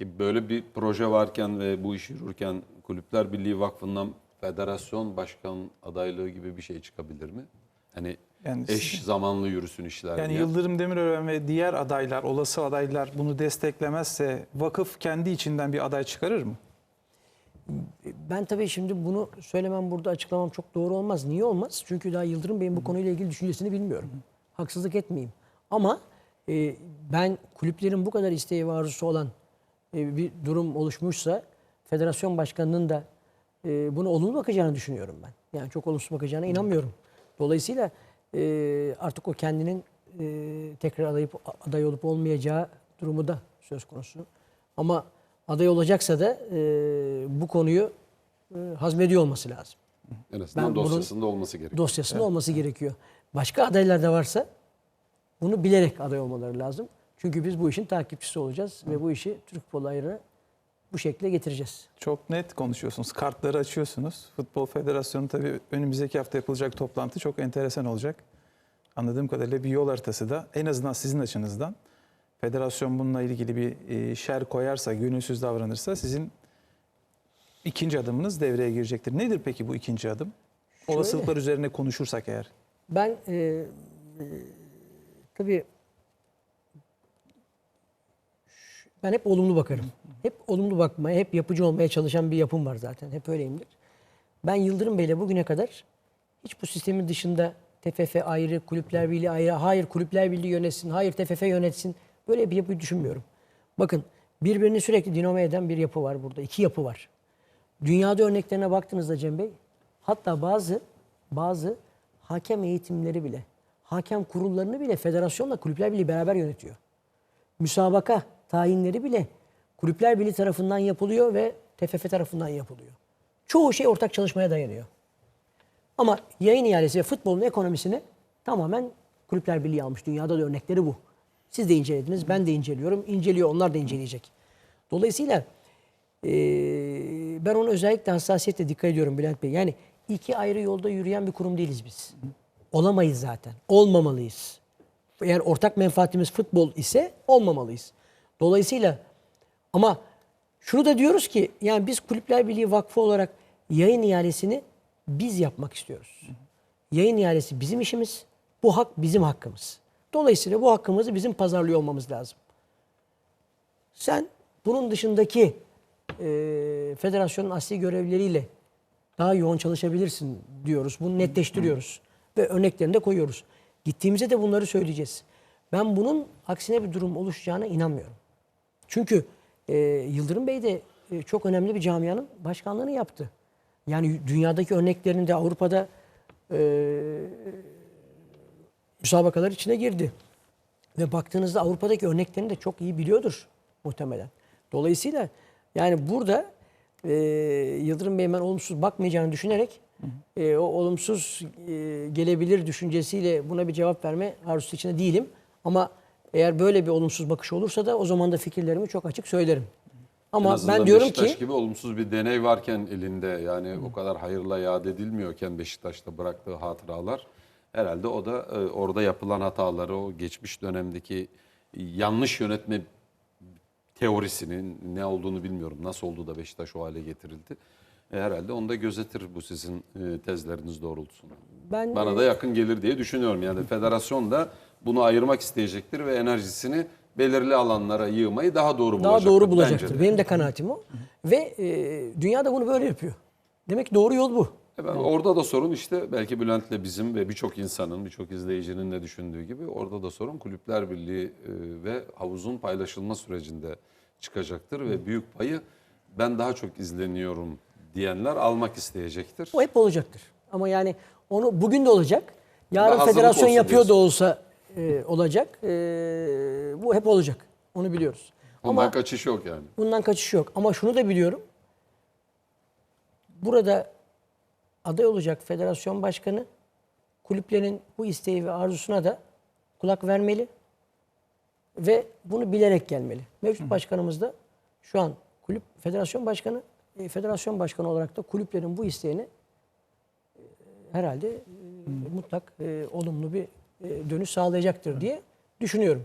Peki böyle bir proje varken ve bu iş yürürken Kulüpler Birliği Vakfı'ndan federasyon başkan adaylığı gibi bir şey çıkabilir mi? Hani Yani eş zamanlı yürüsün işler Yani diye. Yıldırım Demirören ve diğer adaylar, olası adaylar bunu desteklemezse vakıf kendi içinden bir aday çıkarır mı? Ben tabii şimdi bunu söylemem burada açıklamam çok doğru olmaz. Niye olmaz? Çünkü daha Yıldırım Bey'in bu konuyla ilgili düşüncesini bilmiyorum. Haksızlık etmeyeyim. Ama e, ben kulüplerin bu kadar isteği ve arzusu olan e, bir durum oluşmuşsa federasyon başkanının da e, bunu olumlu bakacağını düşünüyorum ben. Yani çok olumsuz bakacağına inanmıyorum. Dolayısıyla e, artık o kendinin e, tekrar adayıp, aday olup olmayacağı durumu da söz konusu. Ama aday olacaksa da e, bu konuyu e, hazmediyor olması lazım. En azından Ben bunun- dosyasında olması gerekiyor. Dosyasında olması gerekiyor. Başka adaylar da varsa bunu bilerek aday olmaları lazım. Çünkü biz bu işin takipçisi olacağız ve bu işi Türk futbol ayrına bu şekilde getireceğiz. Çok net konuşuyorsunuz. Kartları açıyorsunuz. Futbol Federasyonu tabii önümüzdeki hafta yapılacak toplantı çok enteresan olacak. Anladığım kadarıyla bir yol haritası da en azından sizin açınızdan federasyon bununla ilgili bir e, şer koyarsa, gönülsüz davranırsa sizin ikinci adımınız devreye girecektir. Nedir peki bu ikinci adım? Şöyle. Olasılıklar üzerine konuşursak eğer. Ben e, e, tabii ben hep olumlu bakarım. Hep olumlu bakmaya, hep yapıcı olmaya çalışan bir yapım var zaten. Hep öyleyimdir. Ben Yıldırım Bey'le bugüne kadar hiç bu sistemin dışında TFF ayrı, kulüpler birliği ayrı, hayır kulüpler birliği yönetsin, hayır TFF yönetsin. Böyle bir yapıyı düşünmüyorum. Bakın birbirini sürekli dinamo eden bir yapı var burada. İki yapı var. Dünyada örneklerine baktığınızda Cem Bey, hatta bazı bazı hakem eğitimleri bile, hakem kurullarını bile federasyonla kulüpler birliği beraber yönetiyor. Müsabaka tayinleri bile kulüpler birliği tarafından yapılıyor ve TFF tarafından yapılıyor. Çoğu şey ortak çalışmaya dayanıyor. Ama yayın ihalesi ve futbolun ekonomisini tamamen kulüpler birliği almış. Dünyada da örnekleri bu. Siz de incelediniz, ben de inceliyorum. İnceliyor, onlar da inceleyecek. Dolayısıyla eee, ben ona özellikle hassasiyetle dikkat ediyorum Bülent Bey. Yani iki ayrı yolda yürüyen bir kurum değiliz biz. Olamayız zaten. Olmamalıyız. Eğer ortak menfaatimiz futbol ise olmamalıyız. Dolayısıyla ama şunu da diyoruz ki yani biz Kulüpler Birliği Vakfı olarak yayın ihalesini biz yapmak istiyoruz. Yayın ihalesi bizim işimiz. Bu hak bizim hakkımız. Dolayısıyla bu hakkımızı bizim pazarlıyor olmamız lazım. Sen bunun dışındaki e, federasyonun asli görevleriyle daha yoğun çalışabilirsin diyoruz. Bunu netleştiriyoruz. Ve örneklerini de koyuyoruz. Gittiğimizde de bunları söyleyeceğiz. Ben bunun aksine bir durum oluşacağına inanmıyorum. Çünkü e, Yıldırım Bey de e, çok önemli bir camianın başkanlığını yaptı. Yani dünyadaki örneklerini de Avrupa'da e, müsabakalar içine girdi. Ve baktığınızda Avrupa'daki örneklerini de çok iyi biliyordur muhtemelen. Dolayısıyla yani burada e, Yıldırım Bey'in ben olumsuz bakmayacağını düşünerek e, o olumsuz e, gelebilir düşüncesiyle buna bir cevap verme arzusu içinde değilim. Ama eğer böyle bir olumsuz bakış olursa da o zaman da fikirlerimi çok açık söylerim. Ama ben diyorum Beşiktaş ki gibi olumsuz bir deney varken elinde yani o kadar hayırla yad edilmiyorken Beşiktaş'ta bıraktığı hatıralar herhalde o da e, orada yapılan hataları o geçmiş dönemdeki yanlış yönetme teorisinin ne olduğunu bilmiyorum. Nasıl oldu da Beşiktaş o hale getirildi. E, herhalde onu da gözetir bu sizin e, tezleriniz doğrultusunda. ben Bana da yakın gelir diye düşünüyorum. Yani federasyon da bunu ayırmak isteyecektir ve enerjisini belirli alanlara yığmayı daha doğru daha bulacaktır. doğru bence bulacaktır. de. Benim de kanaatim o. Ve e, dünya da bunu böyle yapıyor. Demek ki doğru yol bu. E ben- Orada da sorun işte belki Bülent'le bizim ve birçok insanın, birçok izleyicinin de düşündüğü gibi orada da sorun Kulüpler Birliği e, ve havuzun paylaşılma sürecinde çıkacaktır ve büyük payı ben daha çok izleniyorum diyenler almak isteyecektir. O hep olacaktır. Ama yani onu bugün de olacak. Yarın federasyon yapıyor da diyorsun. olsa e, olacak. E, bu hep olacak. Onu biliyoruz. Ondan Ama kaçış yok yani. bundan kaçış yok. Ama şunu da biliyorum. Burada aday olacak federasyon başkanı kulüplerin bu isteği ve arzusuna da kulak vermeli ve bunu bilerek gelmeli. Mevcut başkanımız da şu an kulüp federasyon başkanı, e, federasyon başkanı olarak da kulüplerin bu isteğini e, herhalde e, mutlak e, olumlu bir dönüş sağlayacaktır diye düşünüyorum.